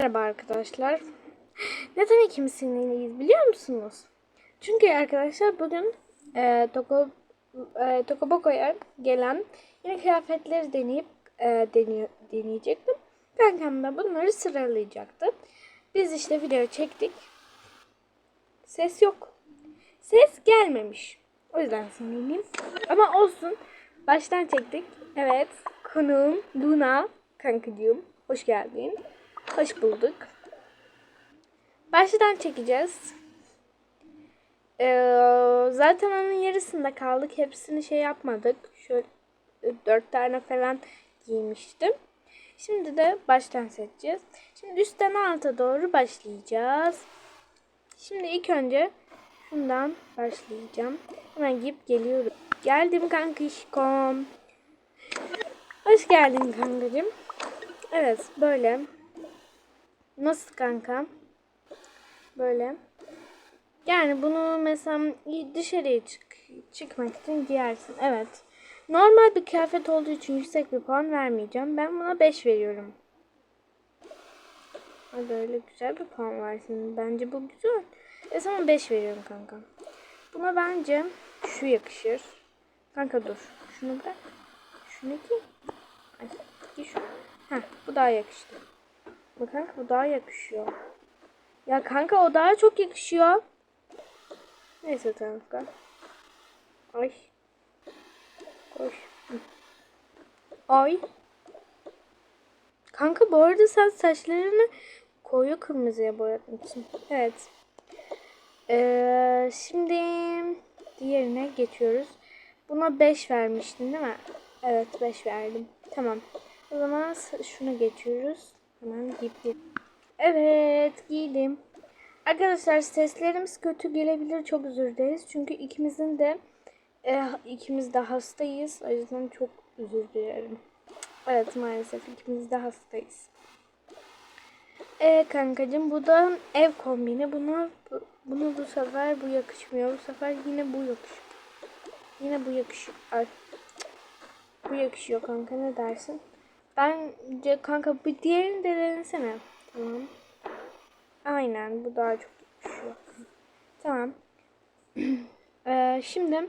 Merhaba arkadaşlar. Neden ikimizsinliyiz biliyor musunuz? Çünkü arkadaşlar bugün e, Toko, e, Tokoboko'ya gelen yeni kıyafetleri deneyip e, deniyor, deneyecektim. Kankam da bunları sıralayacaktı. Biz işte video çektik. Ses yok. Ses gelmemiş. O yüzden sinirliyim. Ama olsun. Baştan çektik. Evet. Konuğum Luna kankacığım. Hoş geldin. Hoş bulduk. Baştan çekeceğiz. Ee, zaten onun yarısında kaldık. Hepsini şey yapmadık. Şöyle dört tane falan giymiştim. Şimdi de baştan seçeceğiz. Şimdi üstten alta doğru başlayacağız. Şimdi ilk önce şundan başlayacağım. Hemen giyip geliyorum. Geldim kankişkom. Hoş geldin kankacığım. Evet böyle. Nasıl kanka? Böyle. Yani bunu mesela dışarıya çık çıkmak için giyersin. Evet. Normal bir kıyafet olduğu için yüksek bir puan vermeyeceğim. Ben buna 5 veriyorum. Hadi öyle güzel bir puan versin. Bence bu güzel. E sana 5 veriyorum kanka. Buna bence şu yakışır. Kanka dur. Şunu bırak. Şunu giy. Ay, giy. Heh, bu daha yakıştı. Bak kanka bu daha yakışıyor. Ya kanka o daha çok yakışıyor. Neyse kanka. Ay. Koş. Ay. Kanka bu arada sen saçlarını koyu kırmızıya boyatmışsın. Evet. Ee, şimdi diğerine geçiyoruz. Buna 5 vermiştin değil mi? Evet 5 verdim. Tamam. O zaman şuna geçiyoruz. Hemen giyip Evet giydim. Arkadaşlar seslerimiz kötü gelebilir. Çok özür dileriz. Çünkü ikimizin de e, ikimiz de hastayız. O yüzden çok özür dilerim. Evet maalesef ikimiz de hastayız. Evet kankacığım bu da ev kombini. Buna bunu bu sefer bu yakışmıyor. Bu sefer yine bu yakışıyor. Yine bu yakışıyor. Ay. Bu yakışıyor kanka ne dersin? Bence kanka bir diğerini de denesene. Tamam. Aynen bu daha çok yakışıyor. Tamam. ee, şimdi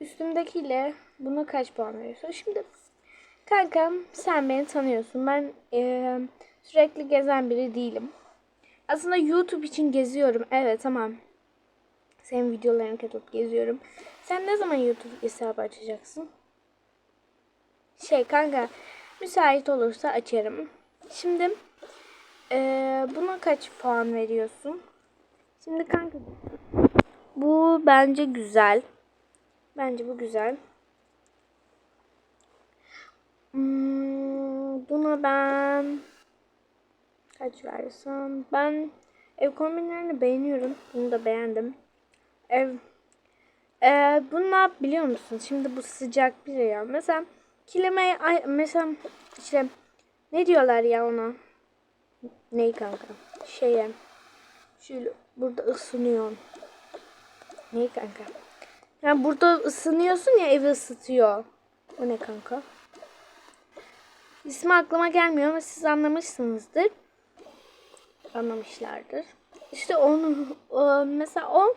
üstümdekiyle buna kaç puan veriyorsun? Şimdi kankam sen beni tanıyorsun. Ben e, sürekli gezen biri değilim. Aslında YouTube için geziyorum. Evet tamam. Senin videolarını katıp geziyorum. Sen ne zaman YouTube hesabı açacaksın? Şey kanka müsait olursa açarım. Şimdi ee, buna kaç puan veriyorsun? Şimdi kanka bu bence güzel. Bence bu güzel. Hmm, buna ben kaç versem? Ben ev kombinlerini beğeniyorum. Bunu da beğendim. Ev ee, bunu ne yap biliyor musun? Şimdi bu sıcak bir ya. Mesela kilime mesela işte ne diyorlar ya ona? Ney kanka? Şeye şöyle burada ısınıyorsun. Ney kanka? Yani burada ısınıyorsun ya evi ısıtıyor. O ne kanka? İsmi aklıma gelmiyor ama siz anlamışsınızdır. Anlamışlardır. İşte onu mesela o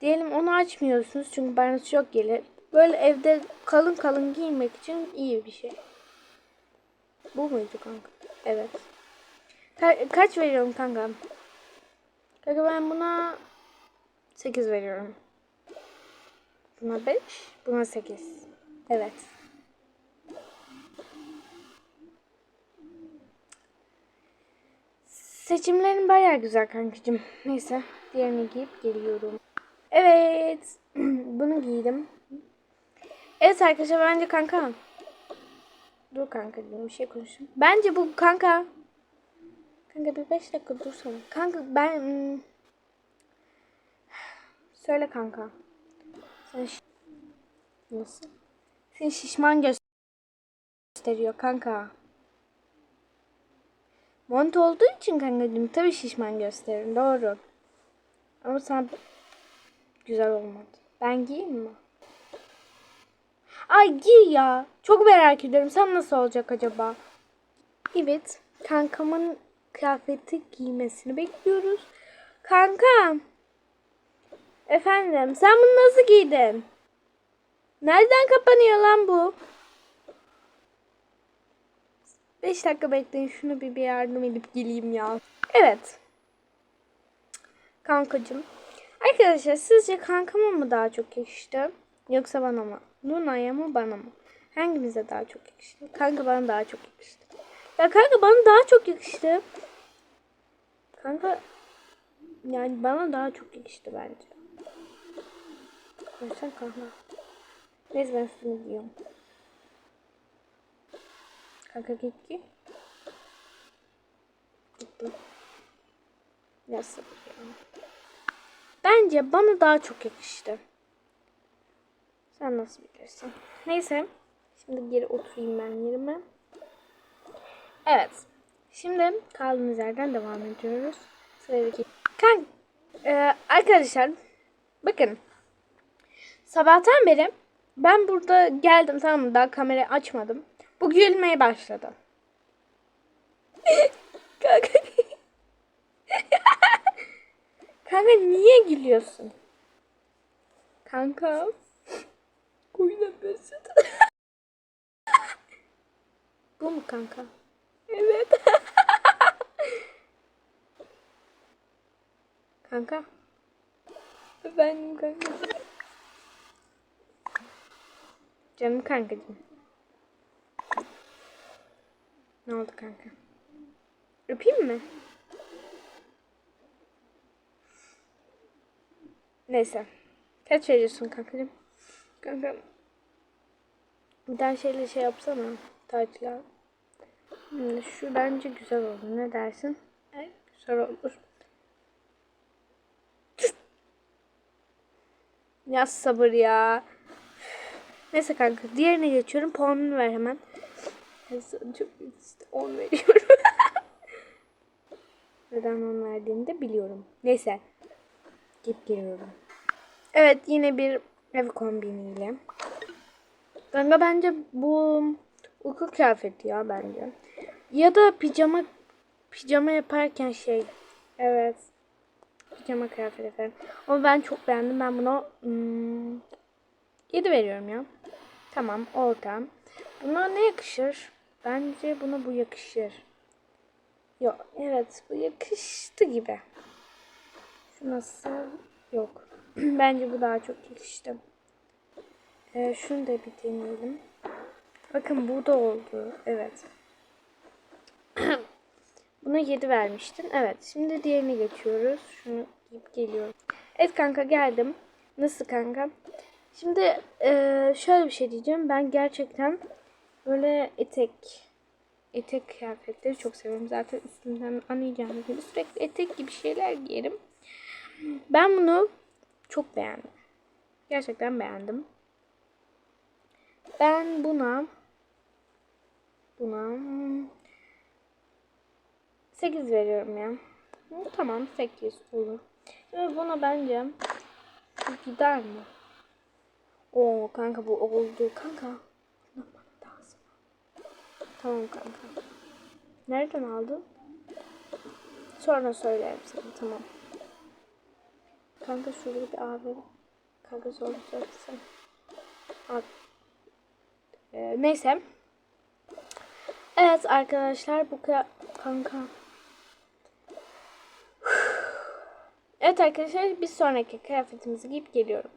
diyelim onu açmıyorsunuz çünkü bana çok gelir. Böyle evde kalın kalın giymek için iyi bir şey. Bu muydu kanka? Evet. Ka kaç veriyorum kanka? Kanka ben buna 8 veriyorum. Buna 5, buna 8. Evet. Seçimlerin baya güzel kankacığım. Neyse diğerini giyip geliyorum. Evet. Bunu giydim. Evet arkadaşlar bence kanka. Dur kanka bir şey konuşayım. Bence bu kanka. Kanka bir 5 dakika dursana. Kanka ben... Hmm, söyle kanka. Sen Nasıl? Seni şişman gösteriyor kanka. Mont olduğu için kankacığım tabii şişman gösterir. Doğru. Ama sen güzel olmadı. Ben giyeyim mi? Ay giy ya. Çok merak ediyorum. Sen nasıl olacak acaba? Evet. Kankamın kıyafeti giymesini bekliyoruz. Kanka. Efendim sen bunu nasıl giydin? Nereden kapanıyor lan bu? 5 dakika bekleyin şunu bir, bir yardım edip geleyim ya. Evet. Kankacım. Arkadaşlar sizce kankama mı daha çok yakıştı? Yoksa bana mı? Luna'ya mı bana mı? Hangimize daha çok yakıştı? Kanka bana daha çok yakıştı. Ya kanka bana daha çok yakıştı. Kanka yani bana daha çok yakıştı bence. Sen kanka. Neyse ben üstümü giyiyorum. Kanka git ki. Gitti. Nasıl? Bence bana daha çok yakıştı. Sen nasıl bilirsin? Neyse. Şimdi geri oturayım ben yerime. Evet. Şimdi kaldığımız yerden devam ediyoruz. Sıradaki. Kan ee, arkadaşlar bakın. Sabahtan beri ben burada geldim tamam mı? Daha kamerayı açmadım. Bu gülmeye başladı. Kanka. Kanka niye gülüyorsun? Kanka. Koyuna besledin. Bu mu kanka? Evet. kanka. Efendim kanka. Canım kankacığım. Ne oldu kanka? Öpeyim mi? Neyse. Kaç veriyorsun kankacığım? Kanka. Bir tane şeyle şey yapsana. Taçla. Hmm, Şu bence güzel oldu. Ne dersin? Evet. Güzel olur. Ya sabır ya. Neyse kanka. Diğerine geçiyorum. Puanını ver hemen. Çok 10 veriyorum. Neden 10 verdiğini de biliyorum. Neyse. Gidip geliyorum. Evet yine bir ev kombiniyle. Kanka bence bu uyku kıyafeti ya bence. Ya da pijama pijama yaparken şey. Evet. Pijama kıyafeti falan. Ama ben çok beğendim. Ben buna hmm, 7 veriyorum ya. Tamam orta. Buna ne yakışır? Bence buna bu yakışır. Yok evet bu yakıştı gibi. Şu nasıl? Yok. Bence bu daha çok yakıştı. Ee, şunu da bir deneyelim. Bakın bu da oldu. Evet. Buna 7 vermiştin. Evet. Şimdi diğerine geçiyoruz. Şunu giyip geliyorum. Evet kanka geldim. Nasıl kanka? Şimdi eee, şöyle bir şey diyeceğim. Ben gerçekten böyle etek etek kıyafetleri çok seviyorum. Zaten üstümden anlayacağınız gibi sürekli etek gibi şeyler giyerim. Ben bunu çok beğendim. Gerçekten beğendim. Ben buna buna 8 veriyorum ya. Tamam 8 olur. Şimdi buna bence gider mi? Oo kanka bu oldu. Kanka. Tamam kanka. Nereden aldın? Sonra söylerim sana. Tamam. Kanka şurada bir abi. Kanka sonra söylesene. Ee, neyse. Evet arkadaşlar bu ka- kanka. Evet arkadaşlar bir sonraki kıyafetimizi giyip geliyorum.